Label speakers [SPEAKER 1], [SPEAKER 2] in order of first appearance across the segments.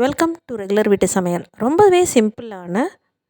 [SPEAKER 1] Welcome to regular வீட்டு சமையல். ரொம்பவே சிம்பிளான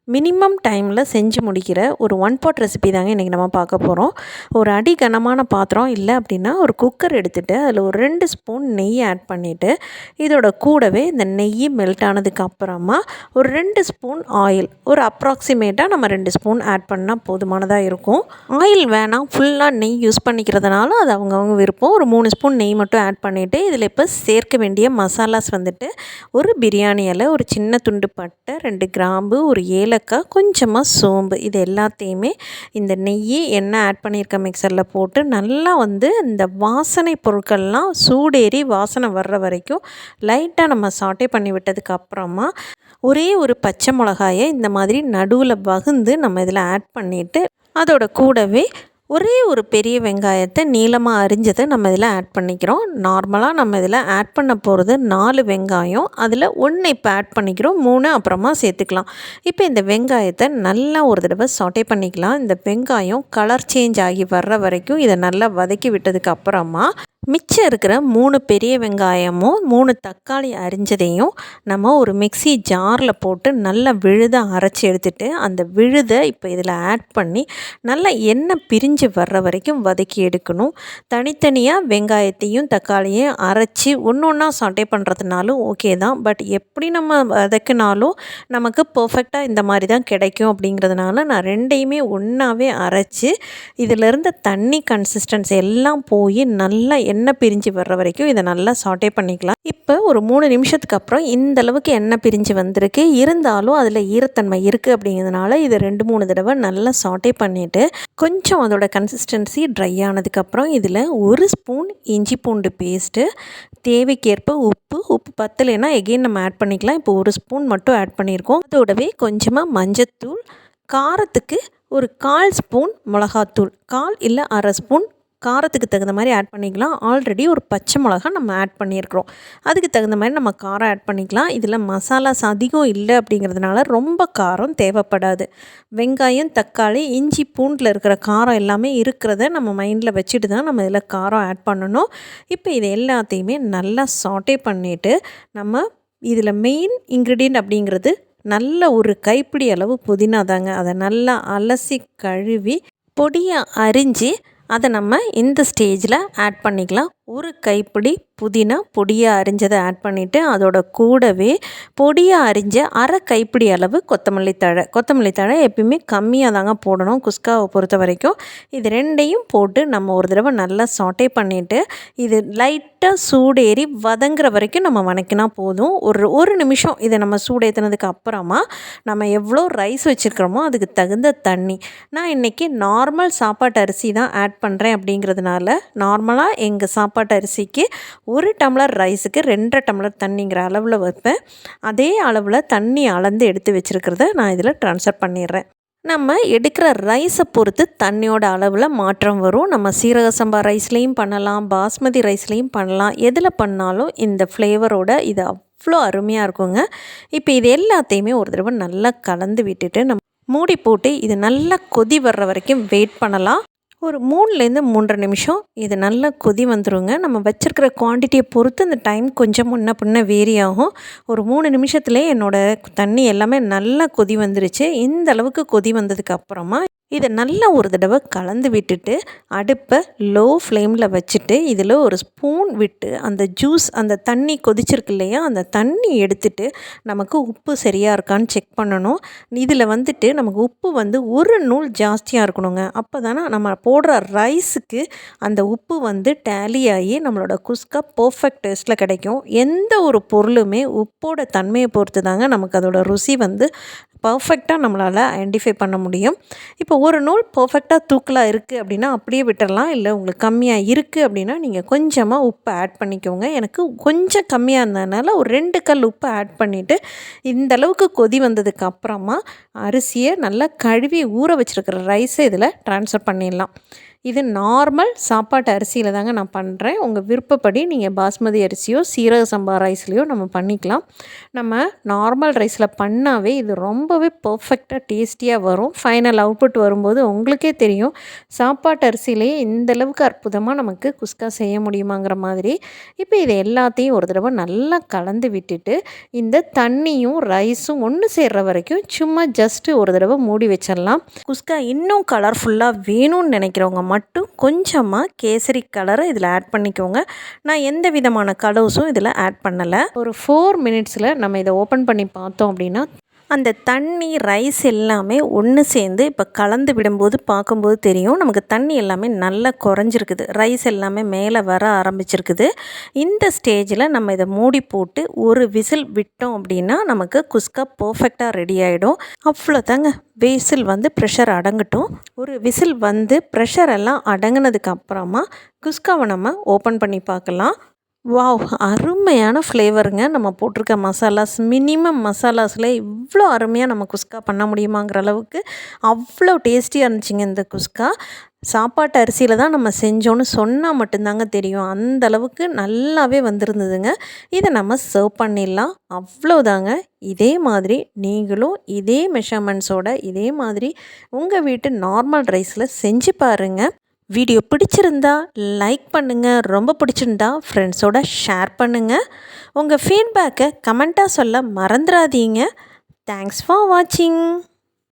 [SPEAKER 1] மினிமம் டைமில் செஞ்சு முடிக்கிற ஒரு ஒன் பாட் ரெசிபி தாங்க இன்றைக்கி நம்ம பார்க்க போகிறோம் ஒரு அடி கனமான பாத்திரம் இல்லை அப்படின்னா ஒரு குக்கர் எடுத்துகிட்டு அதில் ஒரு ரெண்டு ஸ்பூன் நெய் ஆட் பண்ணிவிட்டு இதோட கூடவே இந்த நெய் மெல்ட் ஆனதுக்கு அப்புறமா ஒரு ரெண்டு ஸ்பூன் ஆயில் ஒரு அப்ராக்சிமேட்டாக நம்ம ரெண்டு ஸ்பூன் ஆட் பண்ணால் போதுமானதாக இருக்கும். ஆயில் வேணாம் ஃபுல்லாக நெய் யூஸ் பண்ணிக்கிறதுனால அது அவங்கவுங்க விருப்பம். ஒரு மூணு ஸ்பூன் நெய் மட்டும் ஆட் பண்ணிவிட்டு இதில் இப்போ சேர்க்க வேண்டிய மசாலாஸ் வந்துட்டு ஒரு பிரியாணி இலை ஒரு சின்ன துண்டு பட்டை ரெண்டு கிராம்பு ஒரு ஏழை ஏலக்காய் கொஞ்சமாக சோம்பு இது எல்லாத்தையுமே இந்த நெய் எண்ணெய் ஆட் பண்ணியிருக்க மிக்சரில் போட்டு நல்லா வந்து இந்த வாசனை பொருட்கள்லாம் சூடேறி வாசனை வர்ற வரைக்கும் லைட்டாக நம்ம சாட்டே பண்ணி விட்டதுக்கு அப்புறமா ஒரே ஒரு பச்சை மிளகாயை இந்த மாதிரி நடுவில் வகுந்து நம்ம இதில் ஆட் பண்ணிவிட்டு அதோட கூடவே ஒரே ஒரு பெரிய வெங்காயத்தை நீளமாக அரிஞ்சதை நம்ம இதில் ஆட் பண்ணிக்கிறோம். நார்மலாக நம்ம இதில் ஆட் பண்ண போகிறது நாலு வெங்காயம். அதில் ஒன்று இப்போ ஆட் பண்ணிக்கிறோம் மூணு அப்புறமா சேர்த்துக்கலாம். இப்போ இந்த வெங்காயத்தை நல்லா ஒரு தடவை சாட்டே பண்ணிக்கலாம். இந்த வெங்காயம் கலர் சேஞ்ச் ஆகி வர்ற வரைக்கும் இதை நல்லா வதக்கி விட்டதுக்கு அப்புறமா மிச்சம் இருக்கிற மூணு பெரிய வெங்காயமும் மூணு தக்காளி அரிஞ்சதையும் நம்ம ஒரு மிக்சி ஜாரில் போட்டு நல்லா விழுதை அரைச்சி எடுத்துகிட்டு அந்த விழுதை இப்போ இதில் ஆட் பண்ணி நல்லா எண்ணெய் பிரிஞ்சு வர்ற வரைக்கும் வதக்கி எடுக்கணும். தனித்தனியாக வெங்காயத்தையும் தக்காளியும் அரைச்சி ஒன்று ஒன்றா சாட்டே பண்ணுறதுனாலும் ஓகே தான். பட் எப்படி நம்ம வதக்கினாலும் நமக்கு பர்ஃபெக்டாக இந்த மாதிரி தான் கிடைக்கும் அப்படிங்கிறதுனால நான் ரெண்டையுமே ஒன்றாவே அரைச்சி இதில் தண்ணி கன்சிஸ்டன்ஸ் எல்லாம் போய் நல்லா எண்ணெய் பிரிஞ்சு வர்ற வரைக்கும் இதை நல்லா சாட்டே பண்ணிக்கலாம். இப்போ ஒரு மூணு நிமிஷத்துக்கு அப்புறம் இந்த அளவுக்கு எண்ணெய் பிரிஞ்சு வந்திருக்கு. இருந்தாலும் அதில் ஈரத்தன்மை இருக்குது அப்படிங்கிறதுனால இதை ரெண்டு மூணு தடவை நல்லா சாட்டே பண்ணிவிட்டு கொஞ்சம் அதோட கன்சிஸ்டன்சி ட்ரை ஆனதுக்கப்புறம் இதில் ஒரு ஸ்பூன் இஞ்சி பூண்டு பேஸ்ட்டு தேவைக்கேற்ப உப்பு உப்பு பத்தலைன்னா எகெயின் நம்ம ஆட் பண்ணிக்கலாம். இப்போ ஒரு ஸ்பூன் மட்டும் ஆட் பண்ணியிருக்கோம். அதோடவே கொஞ்சமாக மஞ்சத்தூள் காரத்துக்கு ஒரு கால் ஸ்பூன் மிளகாத்தூள் கால் இல்லை அரை ஸ்பூன் காரத்துக்கு தகுந்த மாதிரி ஆட் பண்ணிக்கலாம். ஆல்ரெடி ஒரு பச்சை மிளகா நம்ம ஆட் பண்ணியிருக்கிறோம். அதுக்கு தகுந்த மாதிரி நம்ம காரம் ஆட் பண்ணிக்கலாம். இதில் மசாலாஸ் அதிகம் இல்லை அப்படிங்கிறதுனால ரொம்ப காரம் தேவைப்படாது. வெங்காயம் தக்காளி இஞ்சி பூண்டில் இருக்கிற காரம் எல்லாமே இருக்கிறத நம்ம மைண்டில் வச்சுட்டு தான் நம்ம இதில் காரம் ஆட் பண்ணணும். இப்போ இது எல்லாத்தையுமே நல்லா சாட்டே பண்ணிவிட்டு நம்ம இதில் மெயின் இன்க்ரீடியன்ட் அப்படிங்கிறது நல்ல ஒரு கைப்பிடி அளவு புதினா தாங்க. அதை நல்லா அலசி கழுவி பொடியாக அரிஞ்சு அதை நம்ம இந்த ஸ்டேஜில் ஆட் பண்ணிக்கலாம். ஒரு கைப்பிடி புதினா பொடியாக அரிஞ்சதை ஆட் பண்ணிவிட்டு அதோட கூடவே பொடியாக அரிஞ்ச அரை கைப்பிடி அளவு கொத்தமல்லி தழை. கொத்தமல்லி தழை எப்பயுமே கம்மியாக தாங்க போடணும் குஸ்காவை பொறுத்த வரைக்கும். இது ரெண்டையும் போட்டு நம்ம ஒரு தடவை நல்லா சாட்டே பண்ணிவிட்டு இது லைட்டாக சூடேறி வதங்குற வரைக்கும் நம்ம வணக்கினா போதும். ஒரு ஒரு நிமிஷம் இதை நம்ம சூடேற்றினதுக்கு அப்புறமா நம்ம எவ்வளோ ரைஸ் வச்சுருக்கிறோமோ அதுக்கு தகுந்த தண்ணி. நான் இன்றைக்கி நார்மல் சாப்பாட்டு அரிசி தான் ஆட் பண்ணுறேன் அப்படிங்கிறதுனால நார்மலாக எங்கள் சாப்பாட்டு சாப்பாட்டு அரிசிக்கு ஒரு டம்ளர் ரைஸுக்கு ரெண்டரை டம்ளர் தண்ணிங்கிற அளவில் வைப்பேன். அதே அளவில் தண்ணி அளந்து எடுத்து வச்சுருக்கிறத நான் இதில் ட்ரான்ஸ்ஃபர் பண்ணிடுறேன். நம்ம எடுக்கிற ரைஸை பொறுத்து தண்ணியோட அளவில் மாற்றம் வரும். நம்ம சீரக சம்பா ரைஸ்லேயும் பண்ணலாம் பாஸ்மதி ரைஸ்லேயும் பண்ணலாம். எதில் பண்ணாலும் இந்த ஃப்ளேவரோட இது அவ்வளோ அருமையாக இருக்குங்க. இப்போ இது எல்லாத்தையுமே ஒரு தடவை நல்லா கலந்து விட்டுட்டு நம்ம மூடி போட்டு இது நல்லா கொதி வர்ற வரைக்கும் வெயிட் பண்ணலாம். ஒரு மூணுலேருந்து மூன்றரை நிமிஷம் இது நல்லா கொதி வந்துடுங்க நம்ம வச்சுருக்கிற குவான்டிட்டியை பொறுத்து அந்த டைம் கொஞ்சம் முன்ன பின்ன வேரி ஆகும். ஒரு மூணு நிமிஷத்துலேயே என்னோடய தண்ணி எல்லாமே நல்லா கொதி வந்துருச்சு. இந்த அளவுக்கு கொதி வந்ததுக்கு அப்புறமா இதை நல்லா ஒரு தடவை கலந்து விட்டுட்டு அடுப்பை லோ ஃப்ளேமில் வச்சுட்டு இதில் ஒரு ஸ்பூன் விட்டு அந்த ஜூஸ் அந்த தண்ணி கொதிச்சிருக்கு இல்லையா அந்த தண்ணி எடுத்துட்டு நமக்கு உப்பு சரியாக இருக்கான்னு செக் பண்ணணும். இதில் வந்துட்டு நமக்கு உப்பு வந்து ஒரு நூல் ஜாஸ்தியாக இருக்கணுங்க. அப்போ தானே நம்ம போடுற ரைஸுக்கு அந்த உப்பு வந்து டேலி ஆகி நம்மளோட குஸ்கா பர்ஃபெக்ட் டேஸ்ட்டில் கிடைக்கும். எந்த ஒரு பொருளுமே உப்போட தன்மையை பொறுத்து தாங்க நமக்கு அதோட ருசி வந்து பர்ஃபெக்டாக நம்மளால் ஐடென்டிஃபை பண்ண முடியும். இப்போ ஒரு நூல் பர்ஃபெக்டாக தூக்கலாக இருக்குது அப்படின்னா அப்படியே விட்டுடலாம் இல்லை உங்களுக்கு கம்மியாக இருக்குது அப்படின்னா நீங்கள் கொஞ்சமாக உப்பு ஆட் பண்ணிக்கோங்க. எனக்கு கொஞ்சம் கம்மியாக இருந்ததுனால ஒரு ரெண்டு கல் உப்பு ஆட் பண்ணிவிட்டு இந்த அளவுக்கு கொதி வந்ததுக்கு அப்புறமா அரிசியை நல்லா கழுவி ஊற வச்சுருக்கிற ரைஸை இதில் ட்ரான்ஸ்ஃபர் பண்ணிடலாம். இது நார்மல் சாப்பாட்டு அரிசியில் தாங்க நான் பண்ணுறேன் உங்கள் விருப்பப்படி நீங்கள் பாஸ்மதி அரிசியோ சீரக சம்பா ரைஸ்லேயோ நம்ம பண்ணிக்கலாம். நம்ம நார்மல் ரைஸில் பண்ணாவே இது ரொம்பவே பர்ஃபெக்டாக டேஸ்டியாக வரும். ஃபைனல் அவுட்புட் வரும்போது உங்களுக்கே தெரியும். சாப்பாட்டு அரிசியிலேயே இந்தளவுக்கு அற்புதமாக நமக்கு குஸ்கா செய்ய முடியுமாங்கிற மாதிரி. இப்போ இது எல்லாத்தையும் ஒரு தடவை நல்லா கலந்து விட்டுட்டு இந்த தண்ணியும் ரைஸும் ஒன்று சேர்ற வரைக்கும் சும்மா ஜஸ்ட்டு ஒரு தடவை மூடி வச்சிடலாம். குஸ்கா இன்னும் கலர்ஃபுல்லாக வேணும்னு நினைக்கிறவங்க மட்டும் கொஞ்சமாக கேசரி கலரை இதில் ஆட் பண்ணிக்கோங்க. நான் எந்த விதமான கலர்ஸும் இதில் ஆட் பண்ணலை. ஒரு ஃபோர் மினிட்ஸில் நம்ம இதை ஓப்பன் பண்ணி பார்த்தோம் அப்படின்னா அந்த தண்ணி ரைஸ் எல்லாமே ஒன்று சேர்ந்து இப்போ கலந்து விடும்போது பார்க்கும்போது தெரியும். நமக்கு தண்ணி எல்லாமே நல்லா குறைஞ்சிருக்குது. ரைஸ் எல்லாமே மேலே வர ஆரம்பிச்சிருக்குது. இந்த ஸ்டேஜில் நம்ம இதை மூடி போட்டு ஒரு விசில் விட்டோம் அப்படின்னா நமக்கு குஸ்கா பர்ஃபெக்டாக ரெடி ஆகிடும் அவ்வளோதாங்க விசில் வந்து ப்ரெஷர் அடங்கட்டும். ஒரு விசில் வந்து ப்ரெஷர் எல்லாம் அடங்கினதுக்கு அப்புறமா குஸ்காவை நம்ம ஓப்பன் பண்ணி பார்க்கலாம். வாவ் அருமையான ஃப்ளேவருங்க நம்ம போட்டிருக்க மசாலாஸ் மினிமம் மசாலாஸில் இவ்வளோ அருமையாக நம்ம குஸ்கா பண்ண முடியுமாங்கிற அளவுக்கு அவ்வளோ டேஸ்டியாக இருந்துச்சுங்க இந்த குஸ்கா. சாப்பாட்டு அரிசியில் தான் நம்ம செஞ்சோன்னு சொன்னால் மட்டும்தாங்க தெரியும். அந்த அளவுக்கு நல்லாவே வந்திருந்ததுங்க. இதை நம்ம சர்வ் பண்ணிடலாம். அவ்வளோதாங்க இதே மாதிரி நீங்களும் இதே மெஷர்மெண்ட்ஸோட இதே மாதிரி உங்கள் வீட்டு நார்மல் ரைஸில் செஞ்சு பாருங்கள் வீடியோ பிடிச்சிருந்தா லைக் பண்ணுங்கள் ரொம்ப பிடிச்சிருந்தா ஃப்ரெண்ட்ஸோட ஷேர் பண்ணுங்கள் உங்கள் ஃபீட்பேக்கை கமெண்ட்டாக சொல்ல மறந்துடாதீங்க தேங்க்ஸ் ஃபார் வாட்சிங்